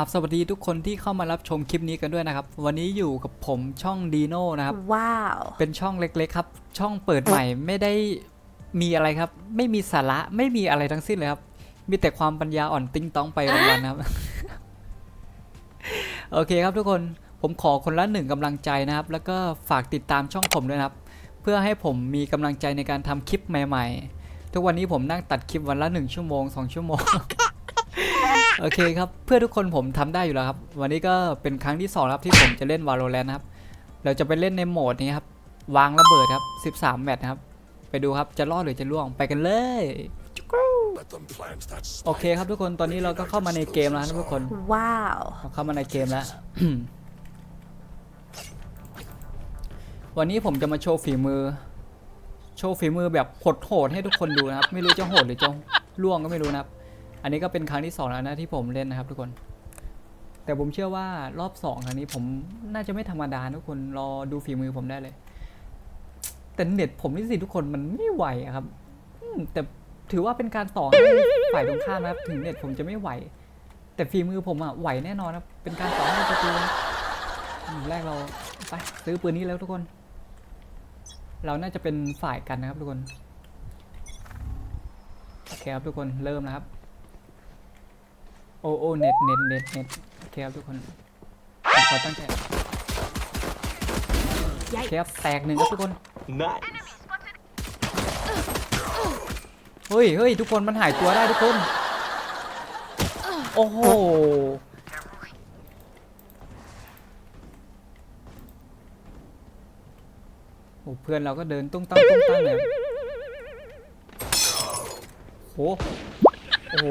ราบสวัสดีทุกคนที่เข้ามารับชมคลิปนี้กันด้วยนะครับ วันนี้อยู่กับผมช่องดีโน่นะครับ ว้าว เป็นช่องเล็กๆครับ ช่องเปิดใหม่ไม่ได้มีอะไรครับ ไม่มีสาระไม่มีอะไรทั้งสิ้นเลยครับ มีแต่ความปัญญาอ่อนติ้งต้องไปวันๆนะครับ โอเคครับทุกคนผมขอคนละหนึ่งกำลังใจนะครับ แล้วก็ฝากติดตามช่องผมด้วยนะครับ เพื่อให้ผมมีกำลังใจในการทำคลิปใหม่ ๆ ทุกวันนี้ผมนั่งตัดคลิปวันละหนึ่งชั่วโมงสองชั่วโมง โอเคครับ เพื่อทุกคนผมทำได้อยู่แล้วครับ วันนี้ก็เป็นครั้งที่สองครับที่ผมจะเล่น Valorant นะครับ เราจะไปเล่นในโหมดนี้ครับ วางระเบิดครับ 13 แมตช์นะครับ ไปดูครับจะรอดหรือจะล่วงไปกันเลย Let them plant that โอเคครับทุกคนตอนนี้เราก็เข้ามาในเกมแล้วนะทุกคน ว้าวเราเข้ามาในเกมแล้ว วันนี้ผมจะมาโชว์ฝีมือ โชว์ฝีมือแบบโหดๆให้ทุกคนดูนะครับ ไม่รู้จะโหดหรือจะล่วงก็ไม่รู้นะครับ อันนี้ก็เป็นครั้งที่สองแล้วนะที่ผมเล่นนะครับทุกคน แต่ผมเชื่อว่ารอบสองครั้งนี้ผมน่าจะไม่ธรรมดาทุกคนรอดูฝีมือผมได้เลย แต่เน็ตผมนี่สิทุกคนมันไม่ไหวอะครับแต่ถือว่าเป็นการต่อให้ฝ่ายตรงข้ามนะครับถึงเน็ตผมจะไม่ไหว แต่ฝีมือผมอะไหวแน่นอนครับเป็นการต่อให้ประตูแรกเราไปซื้อปืนนี้แล้วทุกคน เราน่าจะเป็นฝ่ายกันนะครับทุกคนโอเคครับทุกคนเริ่มนะครับ โอโอเน็ตเน็ตเน็ตเน็ตโอเคครับทุกคนผมขอตั้งใจโอเคครับแตกหนึ่งครับทุกคน Nice. เฮ้ยเฮ้ยทุกคนมันหายตัวได้ทุกคน โอ้โห โอ้เพื่อนเราก็เดินตุ้งตั้งตุ้งตั้งเลยโห โอ้โห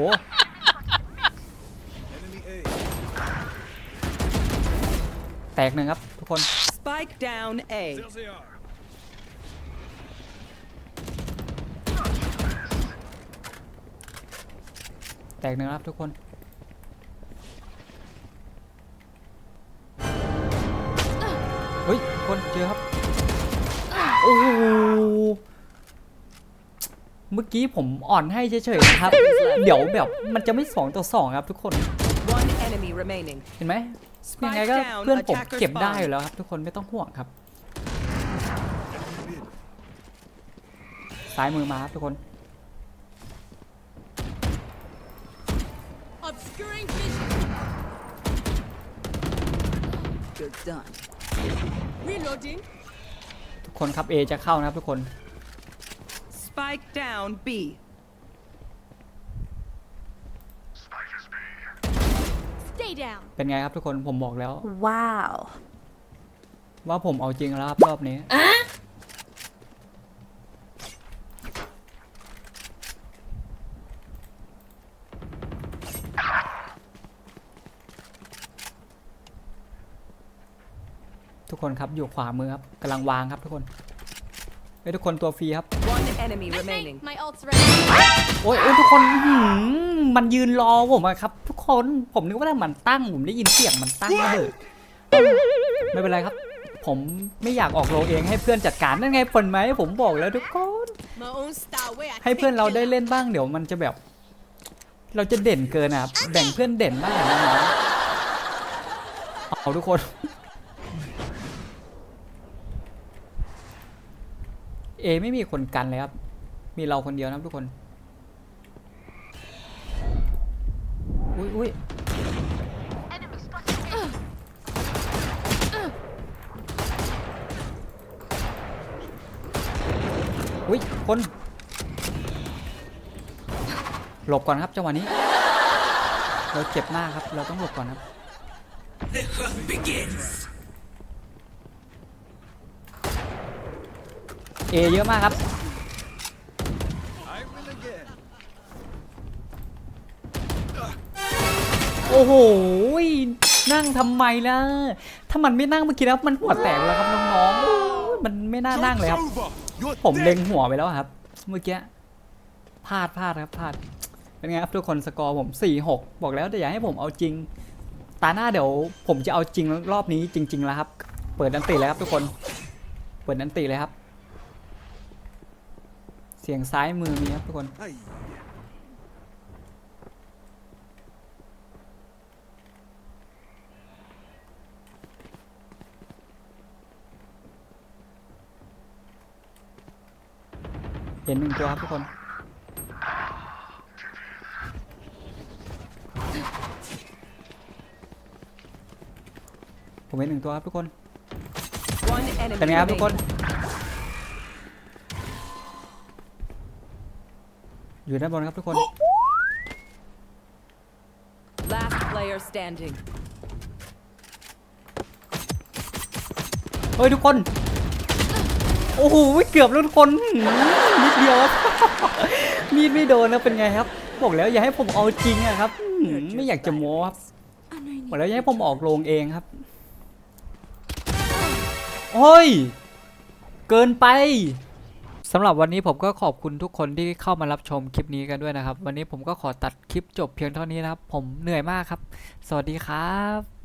แตกหนึ่งครับทุกคน Spike down A. There's they are. แตกหนึ่งครับทุกคน เฮ้ยทุกคนเจอครับ โอ้โห เมื่อกี้ผมอ่อนให้เฉยๆนะครับ เดี๋ยวแบบมันจะไม่สองต่อสองครับทุกคน One enemy remaining. เห็นไหม Spike ยังไงก็ down, เพื่อนผม attacker เก็บได้ spawn อยู่แล้วครับ ทุกคนไม่ต้องห่วงครับ ซ้ายมือมาครับทุกคน Obscuring vision. Good done. Reloading. ทุกคนครับ A จะเข้านะครับทุกคน Spike down B. Stay down. เป็นไงครับทุกคนผมบอกแล้ว ว้าว ว่าผมเอาจริงแล้วครับรอบนี้ ทุกคนครับอยู่ขวามือครับกำลังวางครับทุกคนเฮ้ยทุกคนตัวฟรีครับ One enemy remaining. My ult's ready. โอ้ยโอ้ยทุกคนอื้อหือมันยืนรอผมอะครับทุก คนผมนึกว่ามันตั้งผมได้ยินเสียงมันตั้งระเบิดไม่เป็นไรครับ ผมไม่อยากออกโลเองให้เพื่อนจัดการนั่นไงผลไหมผมบอกแล้วทุกคน My own style. Where I ให้เพื่อน take เรา you ได้ now. เล่นบ้างเดี๋ยวมันจะแบบ เราจะเด่นเกินอะแบ่งเพื่อนเด่นบ้างนะน้องเอาทุกคนเอไม่มีคนกันเลยครับ มีเราคนเดียวนะครับทุกคน อุ้ยอุ้ยอุ้ยคน หลบก่อนครับจังหวะนี้ เราเจ็บมากครับ เราต้องหลบก่อนครับเอเยอะมากครับ โอ้โห นั่งทำไมล่ะ ถ้ามันไม่นั่งเมื่อกี้แล้วมันหัวแตกแล้วครับน้องๆ มันไม่น่านั่งเลยครับ ผมเล็งหัวไปแล้วครับ เมื่อกี้ พลาดพลาดครับพลาด เป็นไงครับทุกคนสกอร์ผม 4-6 บอกแล้วแต่อย่าให้ผมเอาจริง ตาหน้าเดี๋ยวผมจะเอาจริงรอบนี้จริง ๆ แล้วครับ เปิดนันติเลยครับทุกคน เปิดนันติเลยครับ เสียงซ้ายมือมีครับทุกคน ห็นหนึ่งตัวครับทุกคนผมเห็นหนึ่งตัวครับทุกคน One enemy เป็นไงครับทุกคน remaining. อยู่ด้านบนครับทุกคน Last player standing. เฮ้ยทุกคน โอ้โหเกือบแล้วทุกคนนิดเดียวมีดไม่โดนนะเป็นไงครับ บอกแล้วอย่าให้ผมเอาจริงอะครับ ไม่อยากจะโม้ครับบอกแล้วอย่าให้ผมออกโรงเองครับโอ้ย เกินไปสำหรับวันนี้ผมก็ขอบคุณทุกคนที่เข้ามารับชมคลิปนี้กันด้วยนะครับ วันนี้ผมก็ขอตัดคลิปจบเพียงเท่านี้นะครับ ผมเหนื่อยมากครับ สวัสดีครับ